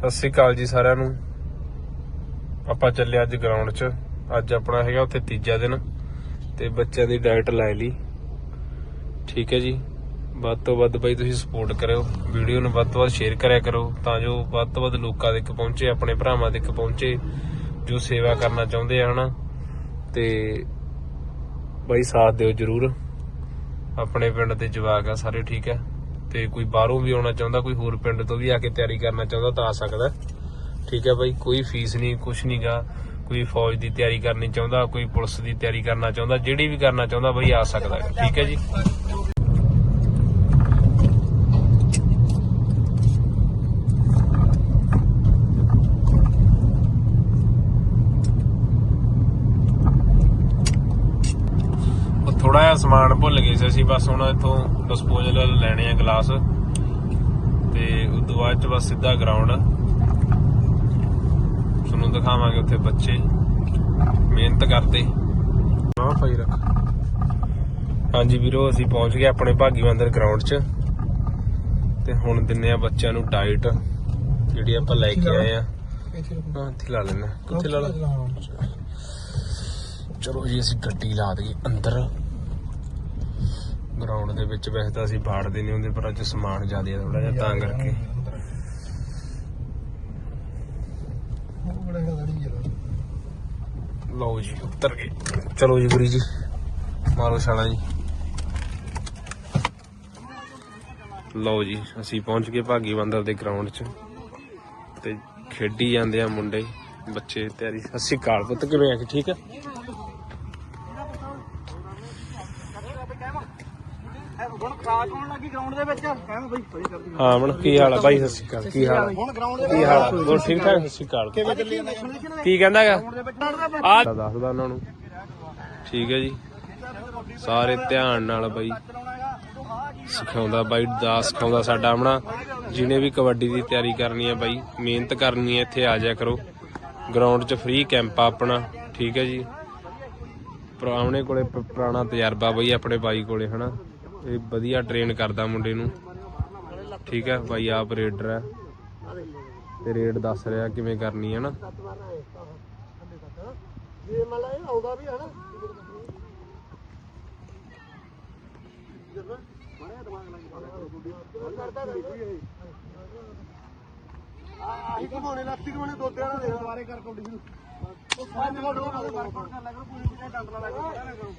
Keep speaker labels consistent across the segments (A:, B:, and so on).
A: ਸਤਿ ਸ੍ਰੀ ਅਕਾਲ ਜੀ ਸਾਰਿਆਂ ਨੂੰ। ਆਪਾਂ ਚੱਲੇ ਅੱਜ ਗਰਾਊਂਡ 'ਚ। ਅੱਜ ਆਪਣਾ ਹੈਗਾ ਉੱਥੇ ਤੀਜਾ ਦਿਨ ਤੇ ਬੱਚਿਆਂ ਦੀ ਡਾਈਟ ਲੈ ਲਈ। ਠੀਕ ਹੈ ਜੀ। ਵੱਧ ਤੋਂ ਵੱਧ ਬਈ ਤੁਸੀਂ ਸਪੋਰਟ ਕਰਿਓ। ਵੀਡੀਓ ਨੂੰ ਵੱਧ ਤੋਂ ਵੱਧ ਸ਼ੇਅਰ ਕਰਿਆ ਕਰੋ ਤਾਂ ਜੋ ਵੱਧ ਤੋਂ ਵੱਧ ਲੋਕਾਂ ਤੱਕ ਪਹੁੰਚੇ, ਆਪਣੇ ਭਰਾਵਾਂ ਤੱਕ ਪਹੁੰਚੇ, ਜੋ ਸੇਵਾ ਕਰਨਾ ਚਾਹੁੰਦੇ ਆ, ਹਨਾ। ਤੇ ਬਈ ਸਾਥ ਦਿਓ ਜਰੂਰ। ਆਪਣੇ ਪਿੰਡ ਦੇ ਜਵਾਕ ਆ ਸਾਰੇ, ਠੀਕ ਹੈ। ਤੇ ਕੋਈ ਬਾਹਰੋਂ ਵੀ ਆਉਣਾ ਚਾਹੁੰਦਾ, ਕੋਈ ਹੋਰ ਪਿੰਡ ਤੋਂ ਵੀ ਆ ਕੇ ਤਿਆਰੀ ਕਰਨਾ ਚਾਹੁੰਦਾ ਤਾਂ ਆ ਸਕਦਾ। ਠੀਕ ਹੈ ਬਾਈ, ਕੋਈ ਫੀਸ ਨਹੀਂ, ਕੁਛ ਨਹੀਂਗਾ ਕੋਈ ਫੌਜ ਦੀ ਤਿਆਰੀ ਕਰਨੀ ਚਾਹੁੰਦਾ, ਕੋਈ ਪੁਲਿਸ ਦੀ ਤਿਆਰੀ ਕਰਨਾ ਚਾਹੁੰਦਾ, ਜਿਹੜੀ ਵੀ ਕਰਨਾ ਚਾਹੁੰਦਾ ਬਾਈ ਆ ਸਕਦਾ। ਠੀਕ ਹੈ ਜੀ ਉਹ ਥੋੜਾ ਸਮਾਨ ਭੁੱਲ ਗਏ ਸੀ ਅਸੀਂ ਬਸ ਹੁਣ ਇੱਥੋਂ ਡਿਸਪੋਜ਼ਲ ਲੈਣੇ ਆ ਗਲਾਸ। ਤੇ ਉਸ ਤੋਂ ਬਾਅਦ ਚ ਬਸ ਸਿੱਧਾ ਗਰਾਊਂਡ ਤੁਹਾਨੂੰ ਦਿਖਾਵਾਂਗੇ ਉੱਥੇ ਬੱਚੇ। ਮਿਹਨਤ ਕਰਦੇ। ਹਾਂ ਭਾਈ ਰੱਖ। ਹਾਂਜੀ ਵੀਰੋ ਅਸੀਂ ਪਹੁੰਚ ਗਏ ਆਪਣੇ ਭਾਗੀ ਮੰਦਰ ਗਰਾਊਂਡ 'ਚ। ਤੇ ਹੁਣ ਦਿੰਨੇ ਆ ਬੱਚਿਆਂ ਨੂੰ ਡਾਈਟ ਜਿਹੜੀ ਆਪਾਂ ਲੈ ਕੇ ਆਏ ਆ। ਹਾਂ ਇੱਥੇ ਲਾ ਲੈਣਾ ਕਿੱਥੇ ਲਾ ਲਾ। ਚਲੋ ਜੀ ਅਸੀਂ ਗੱਡੀ ਲਾ ਦਈਏ ਅੰਦਰ। ਗਰਾਊਂਡ ਦੇ ਵਿੱਚ ਵੈਸੇ ਤਾਂ ਅਸੀਂ ਬਾੜਦੇ ਨਹੀਂ ਹੁੰਦੇ ਪਰ ਅੱਜ ਸਮਾਨ ਜ਼ਿਆਦਾ ਥੋੜਾ ਜਿਹਾ ਤਾਂ ਕਰਕੇ। ਲਓ ਜੀ ਉੱਤਰ ਗਏ। ਚਲੋ ਜੀ ਗੁਰੀ ਜੀ ਮਾਰੋ ਛਾਲਾ ਜੀ। ਲਓ ਜੀ ਅਸੀਂ ਪਹੁੰਚ ਗਏ ਭਾਗੀ ਬੰਦਰ ਦੇ ਗਰਾਊਂਡ 'ਚ। ਤੇ ਖੇਡੀ ਜਾਂਦੇ ਆ ਮੁੰਡੇ ਬੱਚੇ ਤਿਆਰੀ। ਅਸੀਂ ਕਾਲ ਪੁੱਤ ਕਿਵੇਂ ਆ? ਕੇ ਠੀਕ ਆ?
B: ਹੁਣ ਖਰਾਕ ਹੋਣ ਲੱਗੀ ਗਰਾਊਂਡ ਦੇ ਵਿੱਚ। ਕਹਿਮ ਬਈ ਸਹੀ ਕਰਦੀ
A: ਹਾਂ ਕੀ ਹਾਲ ਆ? ਬਾਈ ਸਤਿ ਸ਼੍ਰੀ ਅਕਾਲ। ਕੀ ਹਾਲ ਆ?
B: ਹੁਣ ਗਰਾਊਂਡ ਦੇ
A: ਕੀ ਹਾਲ ਆ? ਹੋਰ ਠੀਕ ਠਾਕ? ਸਤਿ ਸ਼੍ਰੀ ਅਕਾਲ।
B: ਕਿਵੇਂ ਚੱਲੀ ਜਾਂਦਾ
A: ਕੀ ਕਹਿੰਦਾ ਹੈਗਾ ਆ ਦੱਸਦਾ ਉਹਨਾਂ ਨੂੰ। ਠੀਕ ਹੈ ਜੀ। ਸਾਰੇ ਧਿਆਨ ਨਾਲ ਬਾਈ। ਸਿਖਾਉਂਦਾ ਬਾਈ ਦਾ ਸਿਖਾਉਂਦਾ ਸਾਡਾ ਆਪਣਾ। ਜਿਹਨੇ ਵੀ ਕਬੱਡੀ ਦੀ ਤਿਆਰੀ ਕਰਨੀ ਹੈ ਬਾਈ ਮਿਹਨਤ ਕਰਨੀ ਹੈ ਇੱਥੇ ਆ ਜਾਇਆ ਕਰੋ। ਗਰਾਊਂਡ 'ਚ ਫ੍ਰੀ ਕੈਂਪ ਆ ਆਪਣਾ। ਠੀਕ ਹੈ ਜੀ। ਪੁਰਾਣੇ ਕੋਲੇ ਪ- ਪੁਰਾਣਾ ਤਜਰਬਾ ਬਾਈ ਆਪਣੇ ਬਾਈ ਕੋਲੇ ਹਨਾ। ਇਹ ਵਧੀਆ ਟ੍ਰੇਨ ਕਰਦਾ ਮੁੰਡੇ ਨੂੰ। ਠੀਕ ਹੈ ਭਾਈ ਆਪ ਰੇਡਰ ਹੈ। ਤੇ ਰੇਡ ਦੱਸ ਰਿਹਾ ਕਿਵੇਂ ਕਰਨੀ ਹੈ ਨਾ।
B: ਜੇ ਮੰਨ ਇਹ ਆਉਂਦਾ ਵੀ ਹੈ ਨਾ ਆਹੀ ਘਮਾਉਣੇ ਲੱਤੀ ਘਮਾਉਣੇ ਦੋ ਤਿਆਰਾਂ ਦੇ ਦੁਬਾਰੇ ਕਰ ਕੰਡੀਸ਼ਨ ਉਹ ਸਾਰੇ ਨਿਕਲ ਦੋ ਕਰ ਲਿਆ ਕਰੋ ਕੋਈ ਡੰਡ ਲਾ। ਲਿਆ ਕਰੋ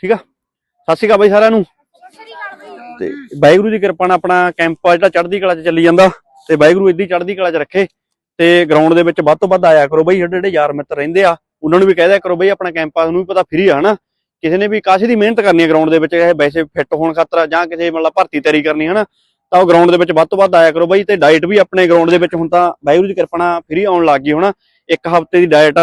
C: ਠੀਕ ਆ? ਸਤਿ ਸ਼੍ਰੀ ਅਕਾਲ ਬਾਈ ਸਾਰਿਆਂ ਨੂੰ। ਤੇ ਵਾਹਿਗੁਰੂ ਦੀ ਕਿਰਪਾ ਨਾਲ ਆਪਣਾ ਕੈਂਪ ਆ ਜਿਹੜਾ ਚੜ੍ਹਦੀ ਕਲਾ 'ਚ ਚੱਲੀ ਜਾਂਦਾ। ਤੇ ਵਾਹਿਗੁਰੂ ਇੱਦੀ ਚੜ੍ਹਦੀ ਕਲਾ 'ਚ ਰੱਖੇ। ਤੇ ਗਰਾਊਂਡ ਦੇ ਵਿੱਚ ਵੱਧ ਤੋਂ ਵੱਧ ਆਇਆ ਕਰੋ ਬਈ। ਜਿਹੜੇ ਜਿਹੜੇ ਯਾਰ ਮਿੱਤਰ ਰਹਿੰਦੇ ਆ, ਉਹਨਾਂ ਨੂੰ ਵੀ ਕਹਿ ਦਿਆ ਕਰੋ ਬਈ, ਆਪਣਾ ਕੈਂਪ ਆ ਨੂੰ ਵੀ ਪਤਾ ਫ੍ਰੀ ਆ, ਹਨਾ? ਕਿਸੇ ਨੇ ਵੀ ਕਾਸ਼ੀ ਦੀ ਮਿਹਨਤ ਕਰਨੀ ਹੈ ਗਰਾਊਂਡ ਦੇ ਵਿੱਚ ਇਹ ਵੈਸੇ ਫਿੱਟ ਹੋਣ ਖਾਤਰ ਜਾਂ ਕਿਸੇ ਮਤਲਬ ਭਰਤੀ ਤਿਆਰੀ ਕਰਨੀ ਹਨਾ? ਤਾਂ ਉਹ ਗਰਾਊਂਡ ਦੇ ਵਿੱਚ ਵੱਧ ਤੋਂ ਵੱਧ ਆਇਆ ਕਰੋ ਬਾਈ ਤੇ ਡਾਈਟ ਵੀ ਆਪਣੇ ਗਰਾਊਂਡ ਦੇ ਵਿੱਚ ਹੁਣ ਤਾਂ ਵਾਹਿਗੁਰੂ ਦੀ ਕਿਰਪਾ ਨਾਲ ਫ੍ਰੀ ਆਉਣ ਲੱਗ ਗਈ ਹੁਣ। ਇੱਕ ਹਫ਼ਤੇ ਦੀ ਡਾਈਟ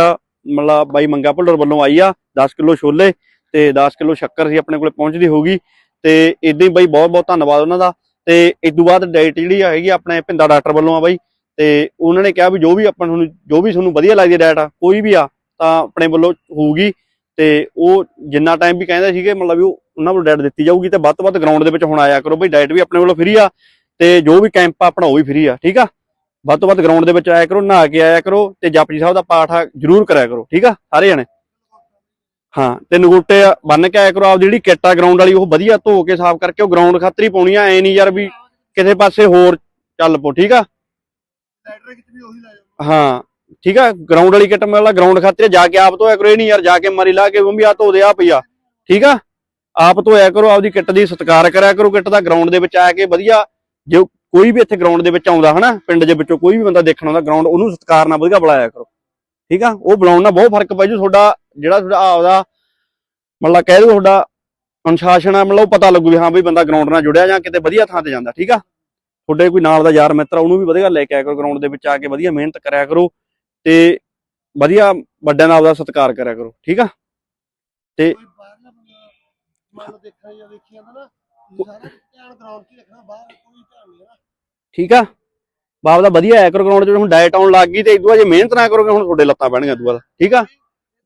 C: ਮਤਲਬ ਬਾਈ ਮੰਗਾ ਭੁੱਲਰ ਵੱਲੋਂ ਆਈ ਆ 10 ਕਿਲੋ ਛੋਲੇ ਤੇ 10 ਕਿਲੋ ਸ਼ੱਕਰ ਸੀ ਆਪਣੇ ਕੋਲੇ ਪਹੁੰਚਦੀ ਹੋਊਗੀ। ਤੇ ਇਦਾਂ ਹੀ ਬਾਈ ਬਹੁਤ ਬਹੁਤ ਧੰਨਵਾਦ ਉਹਨਾਂ ਦਾ। ਤੇ ਇਸ ਤੋਂ ਬਾਅਦ ਡਾਈਟ ਜਿਹੜੀ ਹੈਗੀ ਆ ਆਪਣੇ ਭਿੰਦਾ ਡਾਕਟਰ ਵੱਲੋਂ ਆ ਬਾਈ। ਤੇ ਉਹਨਾਂ ਨੇ ਕਿਹਾ ਵੀ ਜੋ ਵੀ ਆਪਾਂ ਨੂੰ ਜੋ ਵੀ ਤੁਹਾਨੂੰ ਵਧੀਆ ਲੱਗਦੀ ਡਾਈਟ ਆ, ਕੋਈ ਵੀ ਆ, ਤਾਂ ਆਪਣੇ ਵੱਲੋਂ ਹੋਊਗੀ। ਤੇ ਉਹ ਜਿੰਨਾ ਟਾਈਮ ਵੀ ਕਹਿੰਦੇ ਸੀਗੇ, ਮਤਲਬ ਵੀ ਉਹ ਉਹਨਾਂ ਵੱਲੋਂ ਡਾਈਟ ਦਿੱਤੀ ਜਾਊਗੀ ਤੇ ਵੱਧ ਤੋਂ ਵੱਧ ਗਰਾਊਂਡ ਦੇ ਵਿੱਚ ਹੁਣ ਆਇਆ ਕਰੋ, ਬਈ ਡਾਈਟ ਵੀ ਆਪਣੇ ਵੱਲੋਂ ਫ੍ਰੀ ਆ ਤੇ ਜੋ ਵੀ ਕੈਂਪ ਆ ਆਪਣਾ ਉਹ ਵੀ ਫ੍ਰੀ ਆ, ਠੀਕ ਆ? ਵੱਧ ਤੋਂ ਵੱਧ ਗਰਾਊਂਡ ਦੇ ਵਿੱਚ ਆਇਆ ਕਰੋ, ਨਹਾ ਕੇ ਆਇਆ ਕਰੋ ਤੇ ਜਪਜੀ ਸਾਹਿਬ ਦਾ ਪਾਠ ਜ਼ਰੂਰ ਕਰਿਆ ਕਰੋ, ਠੀਕ ਆ? ਸਾਰੇ ਜਣੇ? ਹਾਂ, ਤੇ ਨਗੋਟੇ ਬੰਨ ਕੇ ਆਇਆ ਕਰੋ, ਆਪ ਜਿਹੜੀ ਕਿੱਟ ਆ ਗਰਾਊਂਡ ਵਾਲੀ, ਉਹ ਵਧੀਆ ਧੋ ਕੇ ਸਾਫ਼ ਕਰਕੇ ਉਹ ਗਰਾਊਂਡ ਖਾਤਰ ਹੀ ਪਾਉਣੀ ਆ, ਐ ਨਹੀਂ ਯਾਰ ਵੀ ਕਿਸੇ ਪਾਸੇ ਹੋਰ ਚੱਲ ਪੋ, ਠੀਕ ਆ? ਹਾਂ, ਠੀਕ ਆ? ਗਰਾਊਂਡ ਵਾਲੀ ਕਿੱਟ ਮਤਲਬ ਗਰਾਊਂਡ ਖਾਤਰ ਜਾ ਕੇ ਆਪ ਧੋਇਆ ਕਰੋ, ਇਹ ਨਹੀਂ ਯਾਰ ਜਾ ਕੇ ਮਾਰੀ ਲਾ ਕੇ ਮੰਮੀ ਆ ਧੋ ਦੇ ਆ ਪਈਆ ਠੀਕ ਆ? ਆਪ ਧੋਇਆ ਕਰੋ, ਆਪਦੀ ਕਿੱਟ ਦੀ ਸਤਿਕਾਰ ਕਰਿਆ ਕਰੋ, ਕਿੱਟ ਦਾ ਗਰਾਊਂਡ ਦੇ ਵਿੱਚ ਆ ਕੇ ਵਧੀਆ ਜੇ ਕੋਈ ਵੀ ਇੱਥੇ ਗਰਾਊਂਡ ਦੇ ਵਿੱਚ ਆਉਂਦਾ ਹਨਾ, ਪਿੰਡ ਦੇ ਵਿੱਚੋਂ ਕੋਈ ਵੀ ਬੰਦਾ ਦੇਖਣ ਆਉਂਦਾ ਗਰਾਊਂਡ ਉਹਨੂੰ ਸਤਿਕਾਰ ਨਾਲ ਵਧੀਆ ਬੁਲਾਇਆ ਕਰੋ। ਠੀਕ ਆ? ਉਹ ਬੁਲਾਉਣ ਨਾਲ ਬਹੁਤ ਫ਼ਰਕ ਪੈ ਜੂ, ਤੁਹਾਡਾ ਜਿਹੜਾ ਤੁਹਾਡਾ ਆਪਦਾ ਮਤਲਬ ਕਹਿ ਦਿਓ ਤੁਹਾਡਾ ਅਨੁਸ਼ਾਸਨ ਆ, ਮਤਲਬ ਪਤਾ ਲੱਗੂ ਵੀ ਹਾਂ ਵੀ ਬੰਦਾ ਗਰਾਊਂਡ ਨਾਲ ਜੁੜਿਆ ਜਾਂ ਕਿਤੇ ਵਧੀਆ ਥਾਂ ਤੇ ਜਾਂਦਾ, ਠੀਕ ਆ? ਤੁਹਾਡੇ ਕੋਈ ਨਾਲ ਦਾ ਯਾਰ ਮਿੱਤਰ ਉਹਨੂੰ ਵੀ ਵਧੀਆ ਲੈ ਕੇ ਆਇਆ ਕਰੋ ਗਰਾਊਂਡ ਦੇ ਵਿੱਚ ਆ ਕੇ ਵਧੀਆ ਮਿਹਨਤ ਕਰਿਆ ਕਰੋ ਤੇ ਵਧੀਆ ਵੱਡਿਆਂ ਦਾ ਆਪਦਾ ਸਤਿਕਾਰ ਕਰਿਆ ਕਰੋ, ਠੀਕ ਆ?
B: ਤੇ ਮੰਨ ਲਓ ਦੇਖਣਾ ਜਾਂ ਵੇਖੀ ਜਾਂਦਾ ਨਾ ਤੁਸੀਂ ਸਾਰਾ ਧਿਆਨ ਗਰਾਊਂਡ 'ਚ ਹੀ ਰੱਖਣਾ ਬਾਹਰ ਕੋਈ ਧਿਆਨ ਨਹੀਂ ਹੈ
C: ਠੀਕ ਆ? ਬਾਪ ਦਾ ਵਧੀਆ ਆਇਆ ਕਰੋ ਗਰਾਊਂਡ 'ਚ ਹੁਣ ਡਾਈਟ ਆਉਣ ਲੱਗ ਗਈ ਤੇ ਇਦੋਂ ਜੇ ਮਿਹਨਤ ਨਾ ਕਰੋਗੇ ਹੁਣ ਤੁਹਾਡੇ ਲੱਤਾਂ ਪੈਣਗੀਆਂ ਇਦੋਂ ਬਾਅਦ ਠੀਕ ਆ?
B: ਇਹ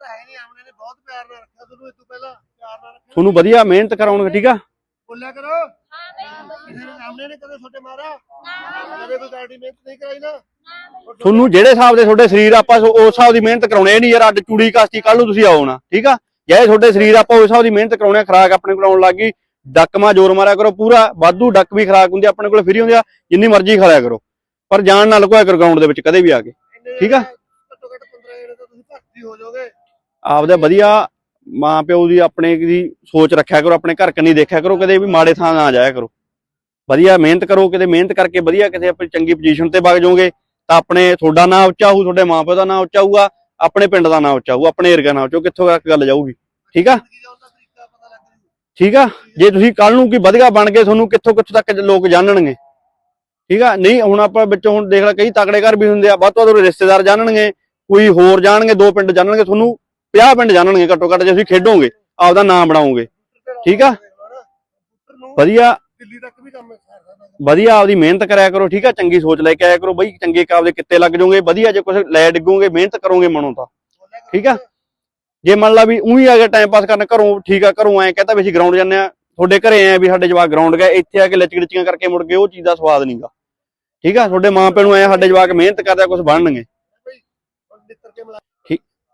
B: ਤਾਂ ਹੈ ਨਹੀਂ ਆਮਨੇ ਨੇ ਬਹੁਤ ਪਿਆਰ ਨਾਲ ਰੱਖਿਆ ਤੁਹਾਨੂੰ ਇਸ ਤੋਂ ਪਹਿਲਾਂ ਪਿਆਰ
C: ਤੁਹਾਨੂੰ ਵਧੀਆ ਮਿਹਨਤ ਕਰਾਉਣਗੇ ਠੀਕ ਆ?
B: ਬੋਲਿਆ ਕਰੋ। ਕਿਸੇ ਨੇ ਸਾਹਮਣੇ ਨੇ ਕਦੇ ਛੋਟੇ ਮਾਰਿਆ? ਕਦੇ ਕੋਈ ਗਾੜੀ ਮਿਹਨਤ ਨਹੀਂ ਕਰਾਈ ਨਾ?
C: ਤੁਹਾਨੂੰ ਜਿਹੜੇ ਹਿਸਾਬ ਦੇ ਤੁਹਾਡੇ ਸਰੀਰ ਆਪਾਂ ਉਸ ਹਿਸਾਬ ਦੀ ਮਿਹਨਤ ਕਰਾਉਣੇ ਇਹ ਨਹੀਂ ਯਾਰ ਅੱਡ ਚੂੜੀ ਕਾਸਤੀ ਕੱਲ ਨੂੰ ਤੁਸੀਂ ਆਓ ਨਾ ਠੀਕ ਆ? ਜੇ ਤੁਹਾਡੇ ਸਰੀਰ ਆਪਾਂ ਉਸ ਹਿਸਾਬ ਦੀ ਮਿਹਨਤ ਕਰਾਉਣੇ ਖਰਾਕ ਆਪਣੇ ਕੋਲ ਆਉਣ ਲੱਗੀ ਡੱਕ ਮਾ ਜ਼ੋਰ ਮਾਰਿਆ ਕਰੋ ਪੂਰਾ ਵਾਧੂ ਡੱਕ ਵੀ ਖਰਾਕ ਹੁੰਦੀ ਆਪਣੇ ਕੋਲ ਫਰੀ ਹੁੰਦੀ ਆ ਜਿੰਨੀ ਮਰਜ਼ੀ ਖਾ ਲਿਆ ਕਰੋ ਪਰ ਜਾਣ ਨਾ ਲਗੋਇਆ ਕਰੋ ਗਰਾਊਂਡ ਦੇ ਵਿੱਚ ਕਦੇ ਵੀ ਆ ਕੇ। ਠੀਕ ਆ।
B: ਘੱਟੋ ਘੱਟ 15 ਜਣੇ ਤਾਂ ਤੁਸੀਂ ਭਰਤੀ ਹੋ ਜਾਓਗੇ।
C: ਆਪਦਾ ਵਧੀਆ ਮਾਂ ਪਿਓ ਦੀ ਆਪਣੇ ਦੀ ਸੋਚ ਰੱਖਿਆ ਕਰੋ ਆਪਣੇ ਘਰ ਕੰਨੀ ਦੇਖਿਆ ਕਰੋ ਕਦੇ ਵੀ ਮਾੜੇ ਥਾਂ ਨਾ ਜਾਇਆ ਕਰੋ। ਵਧੀਆ ਮਿਹਨਤ ਕਰੋ ਕਿਤੇ ਮਿਹਨਤ ਕਰਕੇ ਵਧੀਆ ਕਿਤੇ ਆਪਣੀ ਚੰਗੀ ਪੋਜੀਸ਼ਨ ਤੇ ਵਗ ਜਾਓਗੇ ਤਾਂ ਆਪਣੇ ਤੁਹਾਡਾ ਨਾਂ ਉੱਚਾ ਹੋਊ ਤੁਹਾਡੇ ਮਾਂ ਪਿਓ ਦਾ ਨਾਂ ਉੱਚਾ ਹੋਊਗਾ ਆਪਣੇ ਪਿੰਡ ਦਾ ਨਾਂ ਉੱਚਾ ਆਪਣੇ ਏਰੀਆ ਨਾਂ ਉੱਚਾ ਕਿੱਥੋਂ ਤੱਕ ਗੱਲ ਜਾਊਗੀ? ਠੀਕ ਆ? ਠੀਕ ਆ? ਜੇ ਤੁਸੀਂ ਕੱਲ ਨੂੰ ਕੋਈ ਵਧੀਆ ਬਣ ਗਏ ਤੁਹਾਨੂੰ ਕਿੱਥੋਂ ਕਿੱਥੋਂ ਤੱਕ ਲੋਕ ਜਾਣਨਗੇ, ਠੀਕ ਆ? ਨਹੀਂ, ਹੁਣ ਆਪਾਂ ਵਿੱਚੋਂ ਹੁਣ ਦੇਖ ਲੈ, ਕਈ ਤਕੜੇ ਘਰ ਵੀ ਹੁੰਦੇ ਆ, ਵੱਧ ਤੋਂ ਵੱਧ ਰਿਸ਼ਤੇਦਾਰ ਜਾਣਨਗੇ, ਕੋਈ ਹੋਰ ਜਾਣਗੇ ਦੋ ਪਿੰਡ ਜਾਣਨਗੇ, ਤੁਹਾਨੂੰ 50 ਪਿੰਡ ਜਾਣਨਗੇ ਘੱਟੋ ਘੱਟ, ਜੇ ਤੁਸੀਂ ਖੇਡੋਗੇ, ਆਪਦਾ ਨਾਮ ਬਣਾਓਗੇ, ਠੀਕ ਆ? ਵਧੀਆ।
B: ਦਿੱਲੀ ਤੱਕ ਵੀ ਕੰਮ ਹੈ।
C: ਵਧੀਆ ਆਪਦੀ ਮਿਹਨਤ ਕਰਿਆ ਕਰੋ, ਠੀਕ ਆ, ਚੰਗੀ ਸੋਚ ਲੈ ਕੇ ਆਇਆ ਕਰੋ ਬਈ, ਚੰਗੇ ਕਾਬ ਦੇ ਕਿੱਤੇ ਲੱਗ ਜਾਓਗੇ, ਵਧੀਆ ਜੇ ਕੁਝ ਲੈ ਡਿੱਗੋਗੇ, ਮਿਹਨਤ ਕਰੋਗੇ ਮਨੋਂ ਤਾਂ, ਠੀਕ ਆ? ਜੇ ਮੰਨ ਲਾ ਵੀ ਉਹੀ ਆ ਕੇ ਟਾਈਮ ਪਾਸ ਕਰਨ, ਘਰੋਂ ਠੀਕ ਆ, ਘਰੋਂ ਐ ਕਹਤਾ ਵੀ ਅਸੀਂ ਗਰਾਊਂਡ ਜਾਂਦੇ ਆ ਤੁਹਾਡੇ ਘਰੇ ਆਏ ਵੀ ਸਾਡੇ ਜਵਾਕ ਗਰਾਊਂਡ ਗਏ, ਇੱਥੇ ਆ ਕੇ ਲਚਕੜਚੀਆਂ ਕਰਕੇ ਮੁੜ ਗਏ, ਉਹ ਚੀਜ਼ ਦਾ ਸਵਾਦ ਨਹੀਂਗਾ ਠੀਕ ਆ? ਤੁਹਾਡੇ ਮਾਂ ਪਿਓ ਨੂੰ ਆਏ ਸਾਡੇ ਜਵਾਕ ਮਿਹਨਤ ਕਰਦੇ ਆ ਕੁਝ ਬਣਨਗੇ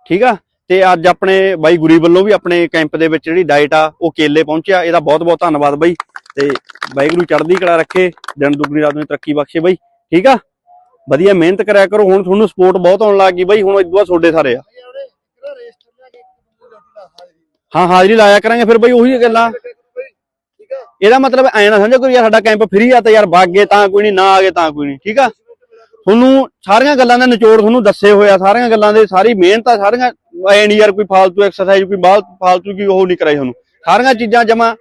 C: ਠੀਕ ਆ? ਤੇ ਅੱਜ ਆਪਣੇ ਬਾਈ ਗੁਰੀ ਵੱਲੋਂ ਵੀ ਆਪਣੇ ਕੈਂਪ ਦੇ ਵਿੱਚ ਜਿਹੜੀ ਡਾਈਟ ਆ, ਉਹ ਕੇਲੇ ਪਹੁੰਚਿਆ, ਇਹਦਾ ਬਹੁਤ ਬਹੁਤ ਧੰਨਵਾਦ ਬਾਈ। ਤੇ ਵਾਹਿਗੁਰੂ ਚੜ੍ਹਦੀ ਕਲਾ ਰੱਖੇ, ਦਿਨ ਦੁਗਣੀ ਰਾਤ ਨੂੰ ਤਰੱਕੀ ਬਖਸ਼ੇ ਬਾਈ, ਠੀਕ ਆ? ਵਧੀਆ ਮਿਹਨਤ ਕਰਿਆ ਕਰੋ, ਹੁਣ ਤੁਹਾਨੂੰ ਸਪੋਰਟ ਬਹੁਤ ਆਉਣ ਲੱਗ ਗਈ ਬਾਈ, ਹੁਣ ਇਦੋਂ ਤੁਹਾਡੇ ਸਾਰੇ ਆ। ਹਾਂ, ਹਾਜ਼ਰੀ ਲਾਇਆ ਕਰਾਂਗੇ ਫਿਰ ਬਾਈ, ਉਹੀ ਗੱਲਾਂ। ਇਹਦਾ ਮਤਲਬ ਐ ਨਾ ਸਮਝੋ ਕੋਈ ਯਾਰ ਸਾਡਾ ਕੈਂਪ ਫ੍ਰੀ ਆ ਤੇ ਯਾਰ ਵਗ ਗਏ ਤਾਂ ਕੋਈ ਨਹੀਂ, ਨਾ ਆ ਗਏ ਤਾਂ ਕੋਈ ਨਹੀਂ, ਠੀਕ ਆ? ਤੁਹਾਨੂੰ ਸਾਰੀਆਂ ਗੱਲਾਂ ਦਾ ਨਿਚੋੜ ਤੁਹਾਨੂੰ ਦੱਸੇ ਹੋਇਆ ਸਾਰੀਆਂ ਗੱਲਾਂ ਦੇ ਸਾਰੀ ਮਿਹਨਤ ਆ, ਸਾਰੀਆਂ, ਐ ਨਹੀਂ ਯਾਰ ਕੋਈ ਫਾਲਤੂ ਐਕਸਰਸਾਈਜ਼ ਕੋਈ ਬਾਹਰ ਫਾਲਤੂ ਕੀ ਉਹ ਨਹੀਂ ਕਰਾਈ ਤੁਹਾਨੂੰ। ਸਾਰੀਆਂ ਚੀਜ਼ਾਂ ਜਮਾ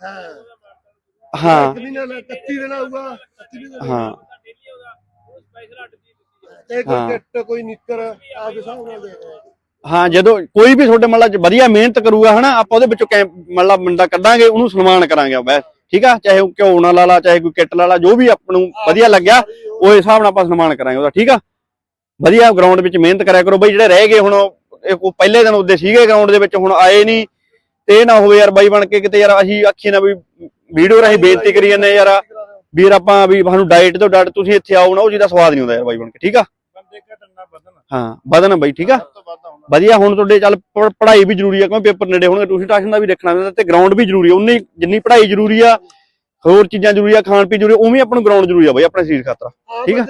B: ਹਾਂ।
C: ਹਾਂ।
B: ਇੱਕ ਦਿਨ ਨਾਲ 31 ਦਿਨ ਆਊਗਾ 31 ਦਿਨ
C: ਹਾਂ।
B: ਤੇ ਕੋਈ
C: ਹਾਂ।
B: ਕਿੱਟ ਕੋਈ ਨਿੱਕਰ ਆਪਦੇ ਹਿਸਾਬ ਨਾਲ ਦੇ ਰਹੇ
C: ਹਾਂ ਜਦੋਂ ਕੋਈ ਵੀ ਤੁਹਾਡੇ ਮਤਲਬ ਵਧੀਆ ਮਿਹਨਤ ਕਰੂਗਾ ਹਨਾ ਆਪਾਂ ਉਹਦੇ ਵਿੱਚੋਂ ਕੈਂਪ ਮਤਲਬ ਬੰਦਾ ਕੱਢਾਂਗੇ ਉਹਨੂੰ ਸਨਮਾਨ ਕਰਾਂਗੇ ਬੈ ਠੀਕ ਆ? ਚਾਹੇ ਉਹ ਘਿਓ ਨਾਲ ਲਾ ਲਾ ਚਾਹੇ ਕੋਈ ਕਿੱਟ ਲਾ ਲਾ ਜੋ ਵੀ ਆਪਾਂ ਨੂੰ ਵਧੀਆ ਲੱਗਿਆ ਉਹ ਹਿਸਾਬ ਨਾਲ ਆਪਾਂ ਸਨਮਾਨ ਕਰਾਂਗੇ ਉਹਦਾ ਠੀਕ ਆ? ਵਧੀਆ ਗਰਾਊਂਡ ਵਿੱਚ ਮਿਹਨਤ ਕਰਿਆ ਕਰੋ। ਬਈ ਜਿਹੜੇ ਰਹਿ ਗਏ ਹੁਣ ਇਹ ਕੋਈ ਪਹਿਲੇ ਦਿਨ ਉਹਦੇ ਸੀਗੇ ਗਰਾਊਂਡ ਦੇ ਵਿੱਚ ਹੁਣ ਆਏ ਨਹੀਂ। ਤੇ ਇਹ ਨਾ ਹੋਵੇ ਯਾਰ ਬਾਈ ਬਣ ਕੇ ਕਿਤੇ ਯਾਰ ਅਸੀਂ ਆਖੀ ਨਾ ਵੀ ਵੀਡੀਓ ਰਾਹੀਂ ਬੇਇੱਜ਼ਤੀ ਕਰੀ ਜਾਂਦੇ ਯਾਰ। ਵੀਰ ਆਪਾਂ ਵੀ ਸਾਨੂੰ ਡਾਈਟ ਤੋਂ ਡਾਈਟ ਤੁਸੀਂ ਇੱਥੇ ਆਓ ਨਾ ਉਹ ਜਿਹਦਾ ਸਵਾਦ ਨਹੀਂ ਹੁੰਦਾ ਯਾਰ ਬਾਈ ਬਣ ਕੇ ਠੀਕ ਆ? ਹਾਂ ਵਧਣ ਬਾਈ ਠੀਕ ਆ? ਵਧੀਆ ਹੁਣ ਤੁਹਾਡੇ ਚੱਲ ਪੜ੍ਹਾਈ ਵੀ ਜ਼ਰੂਰੀ ਆ ਕਿਉਂਕਿ ਪੇਪਰ ਨੇੜੇ ਹੋਣਗੇ ਟਿਊਸ਼ਨ ਟਾਸ਼ਨ ਦਾ ਵੀ ਦੇਖਣਾ ਪੈਂਦਾ ਤੇ ਗਰਾਊਂਡ ਵੀ ਜ਼ਰੂਰੀ ਆ ਉਨੀ ਜਿੰਨੀ ਪੜ੍ਹਾਈ ਜ਼ਰੂਰੀ ਆ ਹੋਰ ਚੀਜ਼ਾਂ ਜ਼ਰੂਰੀ ਆ ਖਾਣ ਪੀਣ ਜ਼ਰੂਰੀ ਆ, ਉਵੇਂ ਆਪਾਂ ਨੂੰ ਗਰਾਊਂਡ ਜ਼ਰੂਰੀ ਆ ਬਾਈ ਆਪਣੇ ਸਰੀਰ ਖਾਤਰ ਠੀਕ ਆ।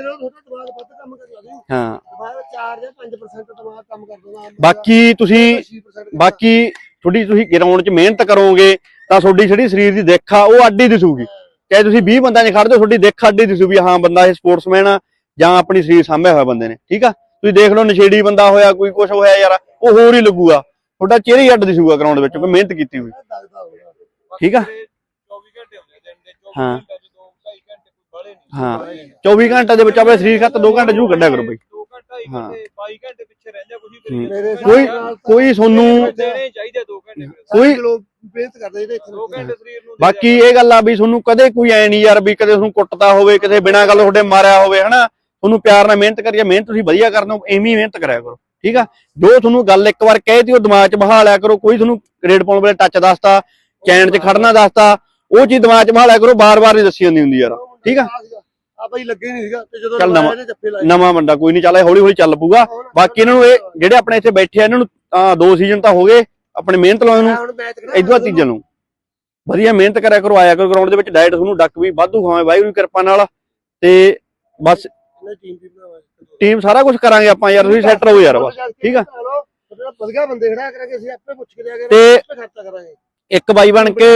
C: ਹਾਂ।
B: ਦਿਮਾਗ 4 ਜਾਂ 5% ਦਿਮਾਗ ਕੰਮ ਕਰ ਦਿੰਦਾ
C: ਬਾਕੀ ਤੁਸੀਂ
B: 6%
C: ਬਾਕੀ ਤੁਹਾਡੀ ਤੁਸੀਂ ਗਰਾਊਂਡ 'ਚ ਮਿਹਨਤ ਕਰੋਗੇ, ਤਾਂ ਤੁਹਾਡੀ ਜਿਹੜੀ ਸਰੀਰ ਦੀ ਦਿੱਖ ਆ, ਉਹ ਅੱਡੀ ਦਿਸੂਗੀ। ਚਾਹੇ ਤੁਸੀਂ 20 ਬੰਦਿਆਂ 'ਚ ਖੜਦੇ ਹੋ, ਤੁਹਾਡੀ ਦਿੱਖ ਅੱਡੀ ਦਿਸੂ ਵੀ ਹਾਂ, ਬੰਦਾ ਇਹ ਸਪੋਰਟਸਮੈਨ ਆ, ਜਾਂ ਆਪਣੀ ਸਰੀਰ ਸਾਂਭਿਆ ਹੋਇਆ ਬੰਦੇ ਨੇ, ਠੀਕ ਆ? ਤੁਸੀਂ ਦੇਖ ਲਓ, ਨਸ਼ੇੜੀ ਬੰਦਾ ਹੋਇਆ, ਕੋਈ ਕੁਝ ਹੋਇਆ ਯਾਰ, ਉਹ ਹੋਰ ਹੀ ਲੱਗੂਗਾ। ਤੁਹਾਡਾ ਚਿਹਰਾ ਹੀ ਅੱਡ ਦਿਸੂਗਾ ਗਰਾਊਂਡ ਵਿੱਚ, ਕੋਈ ਮਿਹਨਤ ਕੀਤੀ ਹੋਈ। ਠੀਕ ਆ?
D: 24 ਘੰਟੇ ਹੁੰਦੇ ਦਿਨ ਦੇ 24
C: ਹਾਂ।
D: ਘੰਟੇ ਚ ਦੋ 2.5 ਘੰਟੇ ਕੋਈ ਬਾਲੇ ਨਹੀਂ
C: ਹਾਂ। 24 ਘੰਟੇ ਦੇ ਵਿੱਚ ਆਪਣੇ ਸਰੀਰ ਖਾਤਰ 2 ਘੰਟੇ ਜ਼ਰੂਰ ਕੱਢਿਆ ਕਰੋ ਬਈ।
D: 2 ਘੰਟੇ ਹੀ।
C: ਹਾਂ।
D: ਘੰਟੇ 22 ਘੰਟੇ ਪਿੱਛੇ ਰਹਿ ਜਾ ਕੁਝ
C: ਹੂੰ।
B: ਮੇਰੇ
C: ਕੋਈ
B: ਨਾਲ ਤਾਂ
C: ਕੋਈ ਤੁਹਾਨੂੰ
D: ਦੇਣੇ ਹੀ ਚਾਹੀਦੇ 2 ਘੰਟੇ
C: ਕੋਈ
B: ਸਾਰੇ ਲੋਕ ਮਿਹਨਤ ਕਰਦੇ ਜਿਹੜੇ ਇੱਥੇ
D: 2 ਘੰਟੇ ਸਰੀਰ ਨੂੰ ਦੇ
C: ਬਾਕੀ ਇਹ ਗੱਲ ਆ ਵੀ ਤੁਹਾਨੂੰ ਕਦੇ ਕੋਈ ਐ ਨਹੀਂ ਯਾਰ ਵੀ ਕਦੇ ਤੁਹਾਨੂੰ ਕੁੱਟਦਾ ਹੋਵੇ ਕਿਤੇ ਬਿਨਾਂ ਗੱਲ ਤੁਹਾਡੇ ਮਾਰਿਆ ਹੋਵੇ ਹਨਾ? ਤੁਹਾਨੂੰ ਪਿਆਰ ਨਾਲ ਮਿਹਨਤ ਕਰੀਏ ਮਿਹਨਤ ਤੁਸੀਂ ਵਧੀਆ ਕਰਦੇ ਹੋ ਐਵੇਂ ਹੀ ਮਿਹਨਤ ਕਰਿਆ ਕਰੋ ਠੀਕ ਆ? ਜੋ ਤੁਹਾਨੂੰ ਗੱਲ ਇੱਕ ਵਾਰ ਕਹਿਤੀ ਉਹ ਦਿਮਾਗ 'ਚ ਬਹਾ ਲਿਆ ਕਰੋ ਕੋਈ ਤੁਹਾਨੂੰ ਗ੍ਰੇਡ ਪਾਉਣ ਵੇਲੇ ਟੱਚ ਦੱਸਤਾ ਚੈਨ 'ਚ ਖੜਨਾ ਦੱਸਤਾ ਉਹ ਚੀਜ਼ ਦਿਮਾਗ 'ਚ ਬਹਾ ਲਿਆ ਕਰੋ ਬਾਰ-ਬਾਰ ਨਹੀਂ ਦੱਸੀ ਜਾਂਦੀ ਹੁੰਦੀ ਯਾਰ ਠੀਕ ਆ?
B: ਆ ਬਾਈ ਲੱਗੇ ਨਹੀਂ ਸੀਗਾ ਤੇ ਜਦੋਂ
C: ਚੱਲ
B: ਲਾਇਆ
C: ਨਵਾਂ-
B: ਇਹਨੇ ਜੱਫੇ ਲਾਏ।
C: ਨਵਾਂ ਬੰਦਾ ਕੋਈ ਨਹੀਂ ਚੱਲ ਹੌਲੀ ਹੌਲੀ ਚੱਲ ਪੂਗਾ ਬਾਕੀ ਇਹਨਾਂ ਨੂੰ ਇਹ ਜਿਹੜੇ ਆਪਣੇ ਇੱਥੇ ਬੈਠੇ ਆ ਇਹਨਾਂ ਨੂੰ ਦੋ ਸੀਜ਼ਨ ਤਾਂ ਹੋ ਗਏ ਆਪਣੇ ਮਿਹਨਤ ਲਾਉਣ ਨੂੰ
B: ਹੁਣ ਮੈਚ
C: ਇਦੋਂ ਤੀਜੇ ਨੂੰ। ਵਧੀਆ ਮਿਹਨਤ ਕਰਿਆ ਕਰੋ ਆਇਆ ਕਰੋ ਗਰਾਊਂਡ ਦੇ ਵਿੱਚ ਡਾਈਟ ਤੁਹਾਨੂੰ ਡੱਕ ਵੀ ਵਾਧੂ ਖਾਵੇਂ ਵਾਹਿਗੁਰੂ ਦੀ ਕਿਰਪਾ ਨਾਲ। ਤੇ ਬਸ
B: ਟੀਮ ਵੀ ਬਣਾਵਾਂਗੇ
C: ਟੀਮ ਸਾਰਾ ਕੁਝ ਕਰਾਂਗੇ ਆਪਾਂ ਯਾਰ ਤੁਸੀਂ ਸੈੱਟ ਰਹੋ ਯਾਰ ਬਸ ਠੀਕ ਆ?
B: ਵਧੀਆ ਬੰਦੇ ਖੜਾ ਕਰਾਂਗੇ ਅਸੀਂ ਆਪੇ ਪੁੱਛ ਕੇ ਲਿਆ ਕਰਾਂਗੇ
C: ਤੇ
B: ਆਪੇ ਖਰਚਾ ਕਰਾਂਗੇ।
C: ਇੱਕ ਬਾਈ ਬਣ ਕੇ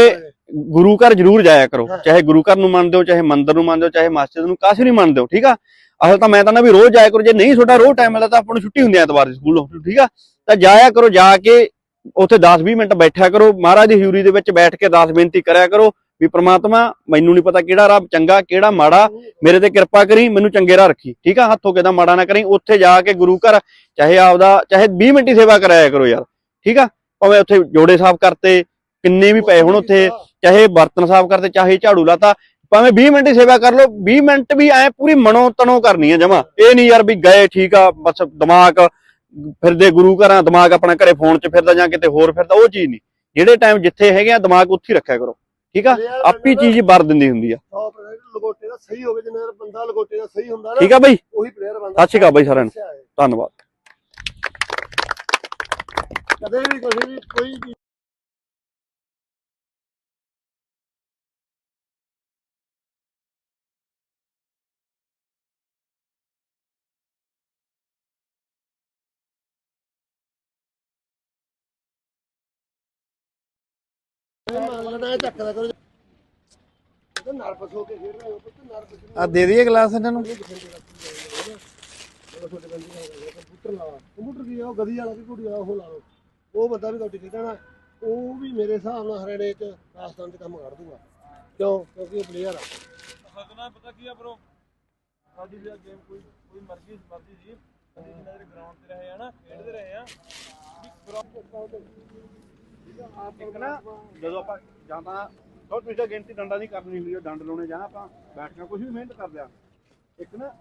C: ਗੁਰੂ ਘਰ ਜ਼ਰੂਰ ਜਾਇਆ ਕਰੋ। ਚਾਹੇ ਗੁਰੂ ਘਰ ਨੂੰ ਮੰਨਦੇ ਹੋ ਚਾਹੇ ਮੰਦਿਰ ਨੂੰ ਮੰਨਦੇ ਹੋ ਚਾਹੇ ਮਸਜਿਦ ਨੂੰ ਕਾਸੇ ਨਹੀਂ ਮੰਨਦੇ ਹੋ ਠੀਕ ਆ? ਅਸਲ ਤਾਂ ਮੈਂ ਤਾਂ ਨਾ ਵੀ ਰੋਜ਼ ਜਾਇਆ ਕਰੋ ਜੇ ਨਹੀਂ ਤੁਹਾਡਾ ਰੋਜ਼ ਟਾਈਮ ਮਿਲਦਾ ਤਾਂ ਆਪਾਂ ਨੂੰ ਛੁੱਟੀ ਹੁੰਦੀ ਆ ਐਤਵਾਰ ਦੀ ਸਕੂਲੋਂ ਠੀਕ ਆ? ਤਾਂ ਜਾਇਆ ਕਰੋ ਜਾ ਕੇ ਉੱਥੇ 10-20 ਮਿੰਟ ਬੈਠਿਆ ਕਰੋ ਮਹਾਰਾਜ ਦੀ ਹਜ਼ੂਰੀ ਦੇ ਵਿੱਚ ਬੈਠ ਕੇ ਅਰਦਾਸ ਬੇਨਤੀ ਕਰਿਆ ਕਰੋ ਵੀ ਪ੍ਰਮਾਤਮਾ ਮੈਨੂੰ ਨਹੀਂ ਪਤਾ ਕਿਹੜਾ ਰਾਹ ਚੰਗਾ ਕਿਹੜਾ ਮਾੜਾ ਮੇਰੇ ਤੇ ਕਿਰਪਾ ਕਰੀ ਮੈਨੂੰ ਚੰਗੇ ਰਾਹ ਰੱਖੀ ਠੀਕ ਆ? ਹੱਥੋਂ ਕਿਦਾ ਮਾੜਾ ਨਾ ਕਰੀ ਉੱਥੇ ਜਾ ਕੇ ਗੁਰੂ ਘਰ ਚਾਹੇ ਆਪਦਾ ਚਾਹੇ 20 ਮਿੰਟ ਹੀ ਸੇਵਾ ਕਰਾਇਆ ਕਰੋ ਯਾਰ ਠੀਕ ਆ? ਭਾਵੇਂ ਉੱਥੇ ਜੋੜੇ ਸਾਫ਼ ਕਰਤੇ ਕਿੰਨੇ ਵੀ ਪਏ ਹੁਣ ਉੱਥੇ ਚਾਹੇ ਬਰਤਨ ਸਾਫ਼ ਕਰਤੇ ਚਾਹੇ ਝਾੜੂ ਲਾਤਾ ਭਾਵੇਂ 20 ਮਿੰਟ ਹੀ ਸੇਵਾ ਕਰ ਲਓ 20 ਮਿੰਟ ਵੀ ਐ ਪੂਰੀ ਮਨੋ ਤਨੋ ਕਰਨੀ ਹੈ ਜਮਾ। ਇਹ ਨਹੀਂ ਯਾਰ ਵੀ ਗਏ ਠੀਕ ਆ ਬਸ ਦਿਮਾਗ ਫਿਰਦੇ ਗੁਰੂ ਘਰਾਂ ਦਿਮਾਗ ਆਪਣਾ ਘਰੇ ਫੋਨ 'ਚ ਫਿਰਦਾ ਜਾਂ ਕਿਤੇ ਹੋਰ ਫਿਰਦਾ ਉਹ ਚੀਜ਼ ਨਹੀਂ। ਜਿਹੜੇ ਟਾਈਮ ਜਿੱਥੇ ਹੈਗੇ ਆ ਦਿਮਾਗ ਉੱਥੇ ਰੱਖਿਆ ਕਰੋ ਠੀਕ ਆ? ਆਪੀ ਚੀਜ਼ ਵਰ ਦਿੰਦੀ ਹੁੰਦੀ ਆ।
B: 100% ਲਗੋਟੇ ਦਾ ਸਹੀ ਹੋਵੇ ਜਿੰਨਾ ਚਿਰ ਬੰਦਾ ਲਗੋਟੇ ਦਾ ਸਹੀ ਹੁੰਦਾ ਨਾ
C: ਠੀਕ ਆ ਬਾਈ?
B: ਉਹੀ ਪਲੇਅਰ
C: ਸ਼੍ਰੀ ਅਕਾਲ ਬਾਈ ਸਾਰਿਆਂ ਨੂੰ। ਧੰਨਵਾਦ।
B: ਕਦੇ ਵੀ ਕਿਸੇ ਵੀ ਕੋਈ ਵੀ ਮੰਗਣਾ ਚੱਕਦਾ ਕਰੋ ਤੇ ਨਰਵਸ ਹੋ ਕੇ ਖੇਡ ਰਹੇ ਹੋ ਪੁੱਤ ਨਰਵਸ
E: ਆ ਦੇ ਦਈਏ ਗਲਾਸ ਇਹਨਾਂ ਨੂੰ।
B: ਕੰਪਿਊਟਰ ਲਾ ਕੰਪਿਊਟਰ ਕੀ ਆ ਉਹ ਗਦੀ ਵਾਲਾ ਵੀ ਕੁੜੀ ਆ ਉਹ ਲਾ ਲਓ। ਉਹ ਬੰਦਾ ਵੀ ਤੁਹਾਡੀ ਖੇਡਣਾ ਉਹ ਵੀ ਮੇਰੇ ਹਿਸਾਬ ਨਾਲ ਹਰਿਆਣੇ ਚ ਰਾਜਸਥਾਨ ਚ ਕੰਮ ਕਰ ਦੂਗਾ। ਕਿਉਂ? ਕਿਉਂਕਿ ਉਹ ਪਲੇਅਰ ਆ।
D: ਸਦਨਾ ਪਤਾ ਕੀ ਆ ਬ్రో ਸਾਡੀ ਵੀ ਗੇਮ ਕੋਈ ਕੋਈ ਮਰਜ਼ੀ ਮਰਜ਼ੀ ਜੀ। ਅਸੀਂ ਜਿੰਨਾ ਦੇਰ ਗਰਾਊਂਡ ਤੇ ਰਹੇ ਆ ਨਾ ਖੇਡਦੇ ਰਹੇ ਆ।
C: ਇੱਕ ਨਾ ਜਦੋਂ ਆਪਾਂ ਜਾਂਦਾ ਥੋੜਾ ਤੁਸੀਂ ਤਾਂ ਗਿਣਤੀ ਡੰਡਾ ਨਹੀਂ ਕਰਨੀ ਹੁੰਦੀ ਉਹ ਡੰਡ ਲਾਉਣੇ ਜਾਂ ਆਪਾਂ ਬੈਠ ਕੇ ਕੁਝ ਵੀ ਮਿਹਨਤ ਕਰਦੇ ਆ। ਇੱਕ ਨਾ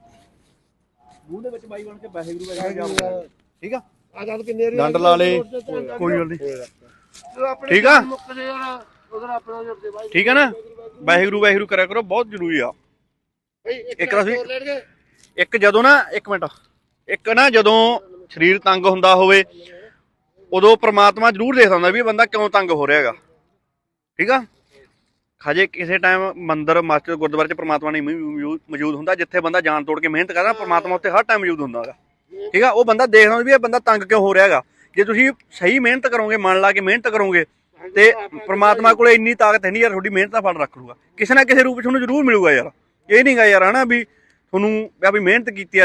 C: ਮੂੰਹ ਦੇ ਵਿੱਚ ਬਾਈ ਬਣ ਕੇ ਵਾਹਿਗੁਰੂ ਵਾਹਿਗੁਰੂ ਜਾਪ ਠੀਕ ਆ?
B: ਆ ਜਦ ਕਿੰਨੇ ਵਾਰੀ
C: ਡੰਡ ਲਾ ਲਏ, ਕੋਈ ਗੱਲ ਨਹੀਂ। ਠੀਕ ਆ?
B: ਮੁੱਕ ਜੇ ਯਾਰ ਉਧਰ ਆਪਣਾ ਜੁਰਦੇ ਬਾਈ।
C: ਠੀਕ ਆ ਨਾ? ਵਾਹਿਗੁਰੂ ਵਾਹਿਗੁਰੂ ਕਰਿਆ ਕਰੋ ਬਹੁਤ ਜ਼ਰੂਰੀ ਆ। ਇੱਕ
B: ਗਏ
C: ਇੱਕ ਜਦੋਂ ਨਾ ਇੱਕ ਮਿੰਟ। ਇੱਕ ਨਾ ਜਦੋਂ ਸਰੀਰ ਤੰਗ ਹੁੰਦਾ ਹੋਵੇ ਉਦੋਂ ਪ੍ਰਮਾਤਮਾ ਜ਼ਰੂਰ ਦੇਖਦਾ ਹੁੰਦਾ ਵੀ ਇਹ ਬੰਦਾ ਕਿਉਂ ਤੰਗ ਹੋ ਰਿਹਾ ਹੈਗਾ। ਠੀਕ ਆ? ਖਜੇ ਕਿਸੇ ਟਾਈਮ ਮੰਦਰ ਮਸਜਿਦ ਗੁਰਦੁਆਰੇ 'ਚ ਪ੍ਰਮਾਤਮਾ ਨਹੀਂ ਮੌਜੂਦ ਹੁੰਦਾ ਜਿੱਥੇ ਬੰਦਾ ਜਾਨ ਤੋੜ ਕੇ ਮਿਹਨਤ ਕਰਦਾ ਪ੍ਰਮਾਤਮਾ ਉੱਥੇ ਹਰ ਟਾਈਮ ਮੌਜੂਦ ਹੁੰਦਾ ਹੈਗਾ। ਠੀਕ ਆ? ਉਹ ਬੰਦਾ ਦੇਖਦਾ ਵੀ ਇਹ ਬੰਦਾ ਤੰਗ ਕਿਉਂ ਹੋ ਰਿਹਾ ਹੈਗਾ। ਜੇ ਤੁਸੀਂ ਸਹੀ ਮਿਹਨਤ ਕਰੋਗੇ ਮਨ ਲਾ ਕੇ ਮਿਹਨਤ ਕਰੋਗੇ ਤੇ ਪ੍ਰਮਾਤਮਾ ਕੋਲੇ ਇੰਨੀ ਤਾਕਤ ਹੈ ਨਹੀਂ ਯਾਰ ਤੁਹਾਡੀ ਮਿਹਨਤ ਦਾ ਫਲ ਰੱਖ ਲੂਗਾ ਕਿਸੇ ਨਾ ਕਿਸੇ ਰੂਪ 'ਚ ਤੁਹਾਨੂੰ ਜ਼ਰੂਰ ਮਿਲੂਗਾ ਯਾਰ। ਇਹ ਨਹੀਂਗਾ ਯਾਰ ਹਨਾ ਵੀ ਤੁਹਾਨੂੰ ਵੀ ਆ ਵੀ ਮਿਹਨਤ ਕੀਤੀ